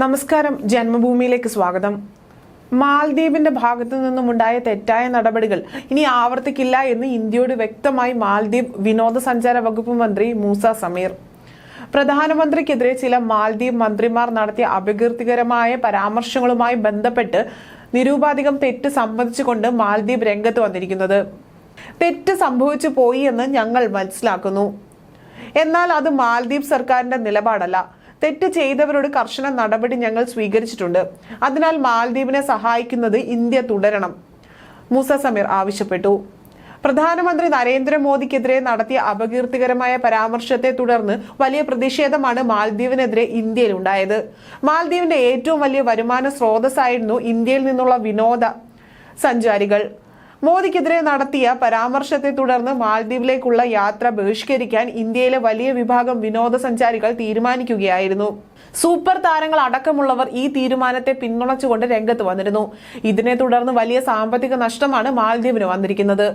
നമസ്കാരം ജന്മഭൂമിയിലേക്ക് സ്വാഗതം. മാൽദ്വീപിന്റെ ഭാഗത്തു നിന്നുമുണ്ടായ തെറ്റായ നടപടികൾ ഇനി ആവർത്തിക്കില്ല എന്ന് ഇന്ത്യയോട് വ്യക്തമായി മാൽദ്വീപ് വിനോദസഞ്ചാര വകുപ്പ് മന്ത്രി മൂസ സമീർ. പ്രധാനമന്ത്രിക്കെതിരെ ചില മാൽദ്വീപ് മന്ത്രിമാർ നടത്തിയ അപകീർത്തികരമായ പരാമർശങ്ങളുമായി ബന്ധപ്പെട്ട് നിരൂപാധികം തെറ്റ് സംബന്ധിച്ചുകൊണ്ട് മാൽദ്വീപ് രംഗത്ത് വന്നിരിക്കുന്നത്. തെറ്റ് സംഭവിച്ചു പോയി എന്ന് ഞങ്ങൾ മനസ്സിലാക്കുന്നു. എന്നാൽ അത് മാൽദ്വീപ് സർക്കാരിന്റെ നിലപാടല്ല. തെറ്റ് ചെയ്തവരോട് കർശന നടപടി ഞങ്ങൾ സ്വീകരിച്ചിട്ടുണ്ട്. അതിനാൽ മാൽദ്വീപിനെ സഹായിക്കുന്നത് ഇന്ത്യ തുടരണം. മൂസ സമീർ ആവശ്യപ്പെട്ടു. പ്രധാനമന്ത്രി നരേന്ദ്രമോദിക്കെതിരെ നടത്തിയ അപകീർത്തികരമായ പരാമർശത്തെ തുടർന്ന് വലിയ പ്രതിഷേധമാണ് മാൽദ്വീപിനെതിരെ ഇന്ത്യയിൽ ഉണ്ടായത് മാൽദ്വീപിന്റെ ഏറ്റവും വലിയ വരുമാന സ്രോതസ്സായിരുന്നു ഇന്ത്യയിൽ നിന്നുള്ള വിനോദ സഞ്ചാരികൾ. മോദിക്കെതിരെ നടത്തിയ പരാമർശത്തെ തുടർന്ന് മാൽദ്വീപിലേക്കുള്ള യാത്ര ബഹിഷ്കരിക്കാൻ ഇന്ത്യയിലെ വലിയ വിഭാഗം വിനോദസഞ്ചാരികൾ തീരുമാനിക്കുകയായിരുന്നു. സൂപ്പർ താരങ്ങൾ അടക്കമുള്ളവർ ഈ തീരുമാനത്തെ പിന്തുണച്ചുകൊണ്ട് രംഗത്ത് വന്നിരുന്നു. ഇതിനെ തുടർന്ന് വലിയ സാമ്പത്തിക നഷ്ടമാണ് മാൽദ്വീപിന് വന്നിരിക്കുന്നത്.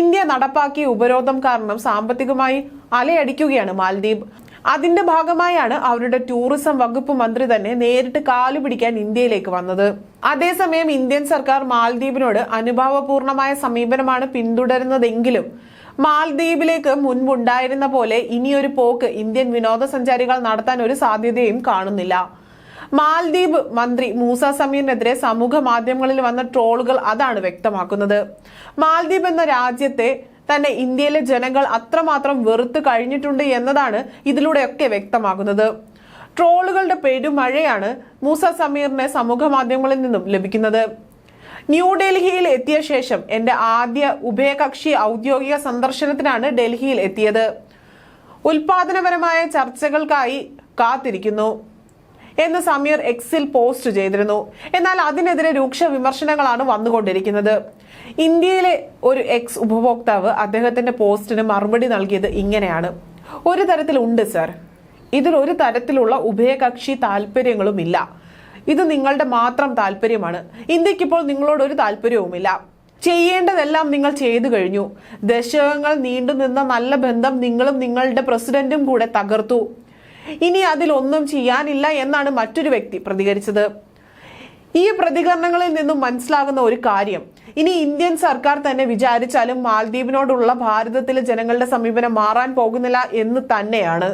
ഇന്ത്യ നടപ്പാക്കിയ ഉപരോധം കാരണം സാമ്പത്തികമായി അലയടിക്കുകയാണ് മാൽദ്വീപ്. അതിന്റെ ഭാഗമായാണ് അവരുടെ ടൂറിസം വകുപ്പ് മന്ത്രി തന്നെ നേരിട്ട് കാലുപിടിക്കാൻ ഇന്ത്യയിലേക്ക് വന്നത്. അതേസമയം ഇന്ത്യൻ സർക്കാർ മാൽദ്വീപിനോട് അനുഭാവപൂർണമായ സമീപനമാണ് പിന്തുടരുന്നതെങ്കിലും മാൽദ്വീപിലേക്ക് മുൻപുണ്ടായിരുന്ന പോലെ ഇനിയൊരു പോക്ക് ഇന്ത്യൻ വിനോദസഞ്ചാരികൾ നടത്താൻ ഒരു സാധ്യതയും കാണുന്നില്ല. മാൽദ്വീപ് മന്ത്രി മൂസ സമീറിനെതിരെ സമൂഹ മാധ്യമങ്ങളിൽ വന്ന ട്രോളുകൾ അതാണ് വ്യക്തമാക്കുന്നത്. മാൽദ്വീപ് എന്ന രാജ്യത്തെ തന്നെ ഇന്ത്യയിലെ ജനങ്ങൾ അത്രമാത്രം വെറുത്ത് കഴിഞ്ഞിട്ടുണ്ട് എന്നതാണ് ഇതിലൂടെയൊക്കെ വ്യക്തമാകുന്നത്. ട്രോളുകളുടെ പെരുമഴയാണ് മൂസ സമീറിനെ സമൂഹ മാധ്യമങ്ങളിൽ നിന്നും ലഭിക്കുന്നത്. ന്യൂഡൽഹിയിൽ എത്തിയ ശേഷം എന്റെ ആദ്യ ഉഭയകക്ഷി ഔദ്യോഗിക സന്ദർശനത്തിനാണ് ഡൽഹിയിൽ എത്തിയത്. ഉൽപാദനപരമായ ചർച്ചകൾക്കായി കാത്തിരിക്കുന്നു എന്ന് സമീർ എക്സിൽ പോസ്റ്റ് ചെയ്തിരുന്നു. എന്നാൽ അതിനെതിരെ രൂക്ഷ വിമർശനങ്ങളാണ് വന്നുകൊണ്ടിരിക്കുന്നത്. ഇന്ത്യയിലെ ഒരു എക്സ് ഉപഭോക്താവ് അദ്ദേഹത്തിന്റെ പോസ്റ്റിന് മറുപടി നൽകിയത് ഇങ്ങനെയാണ്. ഒരു തരത്തിലുണ്ട് സർ ഇതിൽ ഒരു തരത്തിലുള്ള ഉഭയകക്ഷി താല്പര്യങ്ങളുമില്ല. ഇത് നിങ്ങളുടെ മാത്രം താല്പര്യമാണ്. ഇന്ത്യക്കിപ്പോൾ നിങ്ങളോട് ഒരു താല്പര്യവുമില്ല. ചെയ്യേണ്ടതെല്ലാം നിങ്ങൾ ചെയ്തു കഴിഞ്ഞു. ദശകങ്ങൾ നീണ്ടു നിന്ന നല്ല ബന്ധം നിങ്ങളും നിങ്ങളുടെ പ്രസിഡന്റും കൂടെ തകർത്തു. ഇനി അതിലൊന്നും ചെയ്യാനില്ല എന്നാണ് മറ്റൊരു വ്യക്തി പ്രതികരിച്ചത്. ഈ പ്രതികരണങ്ങളിൽ നിന്നും മനസ്സിലാകുന്ന ഒരു കാര്യം. ഇനി ഇന്ത്യൻ സർക്കാർ തന്നെ വിചാരിച്ചാലും മാൽദ്വീപിനോടുള്ള ഭാരതത്തിലെ ജനങ്ങളുടെ സമീപനം മാറാൻ പോകുന്നില്ല എന്ന് തന്നെയാണ്.